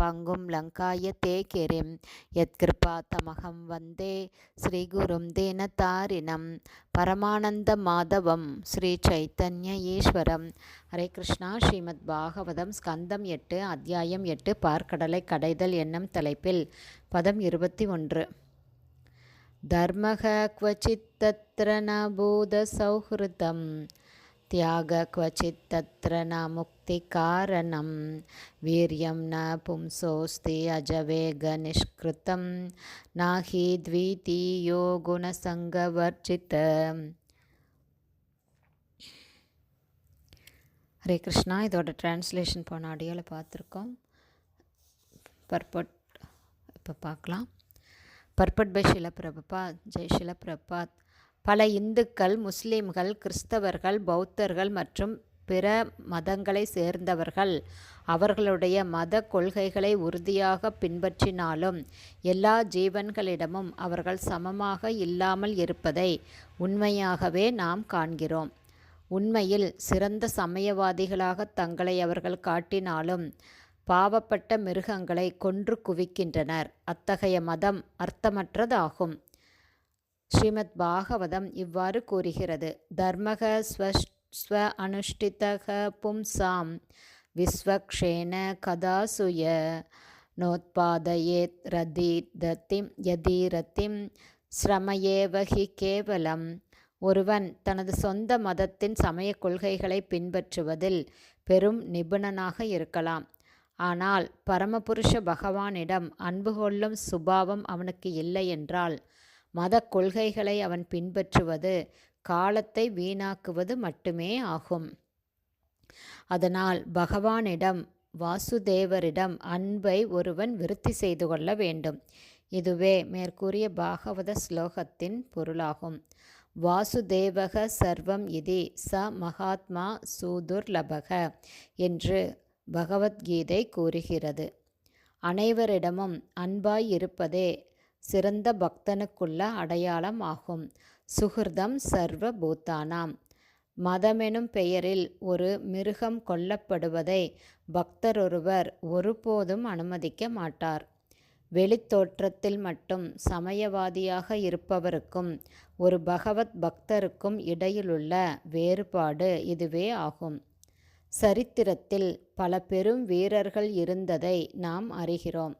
பங்கும் லங்காய தேகெரிம் எத்கிருபா தமகம் வந்தே ஸ்ரீகுரும் தீனதாரிணம் பரமானந்த மாதவம் ஸ்ரீ சைத்தன்ய ஈஸ்வரம். ஹரே கிருஷ்ணா. ஸ்ரீமத் பாகவதம் ஸ்கந்தம் எட்டு அத்தியாயம் எட்டு பார்க்கடலை கடைதல் என்னும் தலைப்பில் பதம் இருபத்தி ஒன்று. தர்மக குவச்சித் தத்ர நபூத சௌஹிருதம். त्याग क्वचित् तत्र न मुक्तिकारणं वीर्यं न पुंसोऽस्ति अजवेगनिष्कृतं न हि द्वितीयो गुणसङ्गवर्जित ஹரே கிருஷ்ணா இதோட டிரான்ஸ்லேஷன் போன ஆடியோவில் பார்த்துருக்கோம் பர்பட் இப்போ பார்க்கலாம் பர்பட் பை ஷிலபிரபாத் ஜெய் ஷிலபிரபாத் பல இந்துக்கள் முஸ்லீம்கள் கிறிஸ்தவர்கள் பௌத்தர்கள் மற்றும் பிற மதங்களை சேர்ந்தவர்கள். அவர்களுடைய மத கொள்கைகளை உறுதியாக பின்பற்றினாலும் எல்லா ஜீவன்களிடமும் அவர்கள் சமமாக இல்லாமல் இருப்பதை உண்மையாகவே நாம் காண்கிறோம். உண்மையில் சிறந்த சமயவாதிகளாக தங்களை அவர்கள் காட்டினாலும் பாவப்பட்ட மிருகங்களை கொன்று குவிக்கின்றனர். அத்தகைய மதம் அர்த்தமற்றதாகும். ஸ்ரீமத் பாகவதம் இவ்வாறு கூறுகிறது. தர்மக ஸ்வ அனுஷ்டிதக பும்சாம் விஸ்வக்ஷேன கதாசுய நோத்பாதயேத் ரதி தத்திம் யதீரத்திம் ஸ்ரமயேவகி கேவலம். ஒருவன் தனது சொந்த மதத்தின் சமய கொள்கைகளை பின்பற்றுவதில் பெரும் நிபுணனாக இருக்கலாம். ஆனால் பரமபுருஷ பகவானிடம் அன்பு கொள்ளும் சுபாவம் அவனுக்கு இல்லை என்றால் மத கொள்கைகளை அவன் பின்பற்றுவது காலத்தை வீணாக்குவது மட்டுமே ஆகும். அதனால் பகவானிடம் வாசுதேவரிடம் அன்பை ஒருவன் விருத்தி செய்து கொள்ள வேண்டும். இதுவே மேற்கூறிய பாகவத ஸ்லோகத்தின் பொருளாகும். வாசுதேவக சர்வம் இதி ச மகாத்மா சூதுர்லபக என்று பகவத்கீதை கூறுகிறது. அனைவரிடமும் அன்பாய் இருப்பதே சிறந்த பக்தனுக்குள்ள அடையாளம் ஆகும். சுகிருதம் சர்வ பூத்தானாம் மதமெனும் பெயரில் ஒரு மிருகம் கொல்லப்படுவதை பக்தரொருவர் ஒருபோதும் அனுமதிக்க மாட்டார். வெளித்தோற்றத்தில் மட்டும் சமயவாதியாக இருப்பவருக்கும் ஒரு பகவத் பக்தருக்கும் இடையிலுள்ள வேறுபாடு இதுவே ஆகும். சரித்திரத்தில் பல பெரும் வீரர்கள் இருந்ததை நாம் அறிகிறோம்.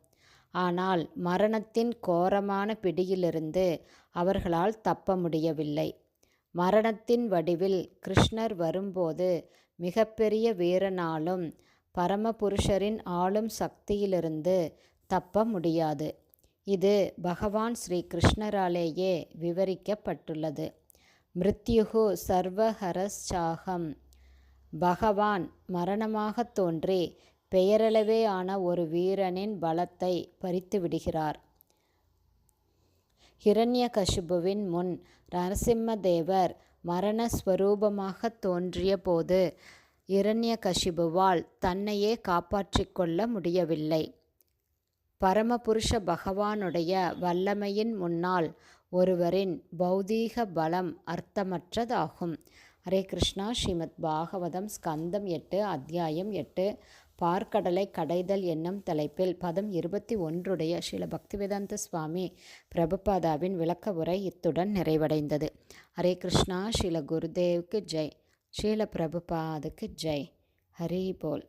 ஆனால் மரணத்தின் கோரமான பிடியிலிருந்து அவர்களால் தப்ப முடியவில்லை. மரணத்தின் வடிவில் கிருஷ்ணர் வரும்போது மிகப்பெரிய வீரனாலும் பரமபுருஷரின் ஆளும் சக்தியிலிருந்து தப்ப முடியாது. இது பகவான் ஸ்ரீ கிருஷ்ணராலேயே விவரிக்கப்பட்டுள்ளது. மிருத்யுகு சர்வஹரஸ்சாகம். பகவான் மரணமாக தோன்றி பெயரளவே ஆன ஒரு வீரனின் பலத்தை பறித்து விடுகிறார். ஹிரண்ய கஷிபுவின் முன் நரசிம்மதேவர் மரணஸ்வரூபமாக தோன்றிய போது இரண்ய கஷிபுவால் தன்னையே காப்பாற்றிக்கொள்ள முடியவில்லை. பரமபுருஷ பகவானுடைய வல்லமையின் முன்னால் ஒருவரின் பௌதீக பலம் அர்த்தமற்றதாகும். ஹரே கிருஷ்ணா ஸ்ரீமத் பாகவதம் ஸ்கந்தம் எட்டு அத்தியாயம் எட்டு. பார்க்கடலை கடைதல் என்னும் தலைப்பில் பதம் இருபத்தி ஒன்றுடைய ஸ்ரீல பக்திவேதாந்த சுவாமி பிரபுபாதாவின் விளக்க உரை இத்துடன் நிறைவடைந்தது. ஹரே கிருஷ்ணா ஸ்ரீல குருதேவுக்கு ஜெய். ஸ்ரீல பிரபுபாதுக்கு ஜெய். ஹரி போல்.